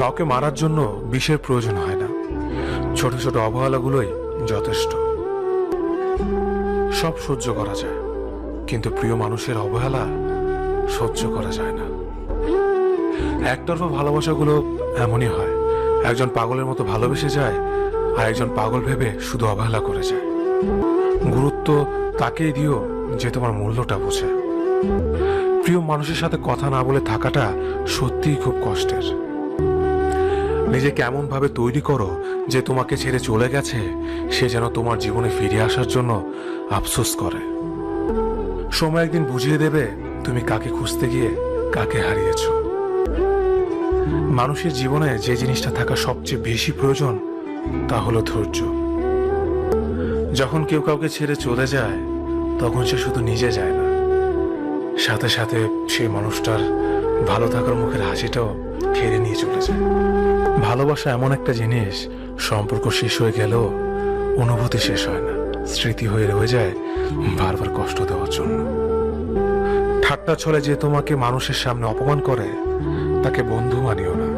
কাউকে মারার জন্য বিষের প্রয়োজন হয় না। ছোট ছোট অবহেলাগুলোই যথেষ্ট। সব সহ্য করা যায়, কিন্তু প্রিয় মানুষের অবহেলা সহ্য করা যায় না। একতরফা ভালোবাসাগুলো এমনই হয়, একজন পাগলের মতো ভালোবেসে যায় আর একজন পাগল ভেবে শুধু অবহেলা করে যায়। গুরুত্ব তাকেই দিও যে তোমার মূল্যটা বোঝে। প্রিয় মানুষের সাথে কথা না বলে থাকাটা সত্যিই খুব কষ্টের। নিজেকে এমন ভাবে তৈরি করো যে তোমাকে ছেড়ে চলে গেছে, সে যেন তোমার জীবনে ফিরে আসার জন্য আফসোস করে। সময় একদিন বুঝিয়ে দেবে তুমি কাকে খুঁজতে গিয়ে কাকে হারিয়েছো। মানুষের জীবনে যে জিনিসটা থাকা সবচেয়ে বেশি প্রয়োজন, তা হলো ধৈর্য। যখন কেউ কাউকে ছেড়ে চলে যায়, তখন সে শুধু নিজে যায় না। সাথে সাথে সেই মানুষটার ভালো থাকার মুখের হাসিটাও ফিরে নিয়ে চলে যায়। ভালোবাসা এমন একটা জিনিস, সম্পর্ক শেষ হয়ে গেলেও অনুভূতি শেষ হয় না। স্মৃতি হয়ে রয়ে যায় বারবার কষ্ট দেওয়ার জন্য। ঠাট্টা ছলে যে তোমাকে মানুষের সামনে অপমান করে, তাকে বন্ধু মানিও না।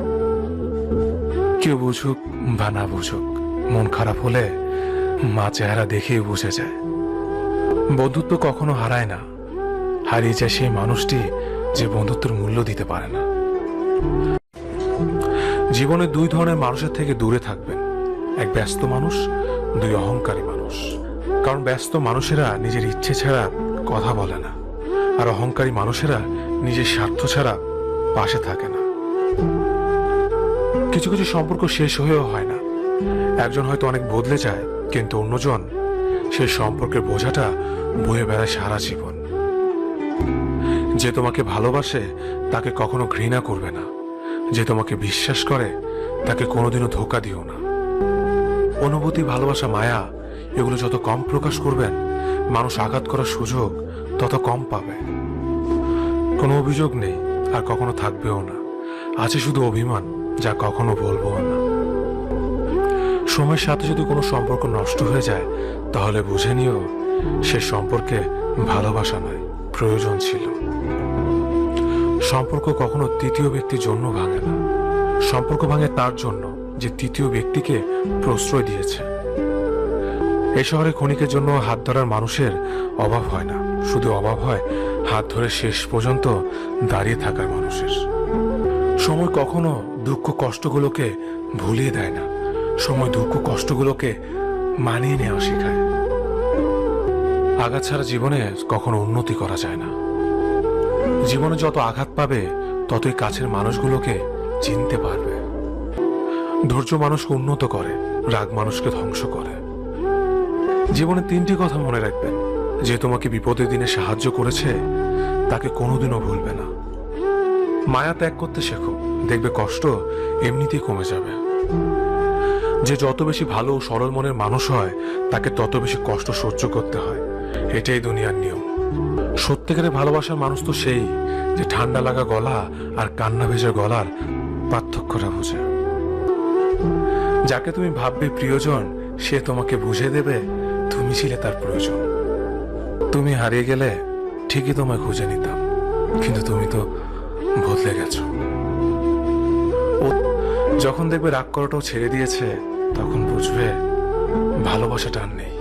কেউ বুঝুক বা না বুঝুক, মন খারাপ হলে মা চেহারা দেখেই বুঝে যায়। বন্ধুত্ব কখনো হারায় না। হারিয়ে যায় সেই মানুষটি যে বন্ধুত্বের মূল্য দিতে পারে না। জীবনে দুই ধরনের মানুষের থেকে দূরে থাকবেন। এক ব্যস্ত মানুষ, দুই অহংকারী মানুষ। কারণ ব্যস্ত মানুষেরা নিজের ইচ্ছে ছাড়া কথা বলে না। আর অহংকারী মানুষেরা নিজের স্বার্থ ছাড়া পাশে থাকে না। কিছু কিছু সম্পর্ক শেষ হয়েও হয় না। একজন হয়তো অনেক বদলে যায়, কিন্তু অন্যজন সেই সম্পর্কের বোঝাটা বয়ে বেড়ায় সারা জীবন। যে তোমাকে ভালোবাসে, তাকে কখনো ঘৃণা করবে না। যে তোমাকে বিশ্বাস করে, তাকে কোনোদিনও ধোকা দিও না। অনুভূতি, ভালোবাসা, মায়া, এগুলো যত কম প্রকাশ করবেন, মানুষ আঘাত করার সুযোগ তত কম পাবে। কোনো অভিযোগ নেই, আর কখনো থাকবেও না। আছে শুধু অভিমান, যা কখনো বলব না। সময়ের সাথে যদি কোনো সম্পর্ক নষ্ট হয়ে যায়, তাহলে বুঝে নিও, সে সম্পর্কে ভালোবাসা নয়, প্রয়োজন ছিল। সম্পর্ক কখনো তৃতীয় ব্যক্তির জন্য ভাঙে না। সম্পর্ক ভাঙে তার জন্য যে তৃতীয় ব্যক্তিকে প্রশ্রয় দিয়েছে। এই শহরে ক্ষণিকের জন্য হাত ধরার মানুষের অভাব হয় না। শুধু অভাব হয় হাত ধরে শেষ পর্যন্ত দাঁড়িয়ে থাকার মানুষের। সময় কখনো দুঃখ কষ্টগুলোকে ভুলিয়ে দেয় না। সময় দুঃখ কষ্টগুলোকে মানিয়ে নেওয়া শেখায়। ছাড়া জীবনে কখনো উন্নতি করা যায় না। জীবনে যত আঘাত পাবে, ততই কাছের মানুষগুলোকে চিনতে পারবে। ধৈর্য মানুষকে উন্নত করে, রাগ মানুষকে ধ্বংস করে। জীবনে তিনটি কথা মনে রাখবেন যে তোমাকে বিপদের দিনে সাহায্য করেছে, তাকে কোনোদিনও ভুলবে না। মায়া ত্যাগ করতে শেখো, দেখবে কষ্ট এমনিতেই কমে যাবে। যে যত বেশি ভালো ও সরল মনের মানুষ হয়, তাকে তত বেশি কষ্ট সহ্য করতে হয়। এটাই দুনিয়ার নিয়ম। সত্যিকারের ভালোবাসার মানুষ তো সেই যে ঠান্ডা লাগা গলা আর কান্না ভেজা গলার পার্থক্যটা বোঝে। যাকে তুমি ভাববে প্রিয়জন, সে তোমাকে বুঝে দেবে তুমি ছিলে তার প্রয়োজন। তুমি হারিয়ে গেলে ঠিকই তোমায় খুঁজে নিতাম, কিন্তু তুমি তো বদলে গেছো। ও, যখন দেখবে রাগ করাটাও ছেড়ে দিয়েছে, তখন বুঝবে ভালোবাসাটা আর নেই।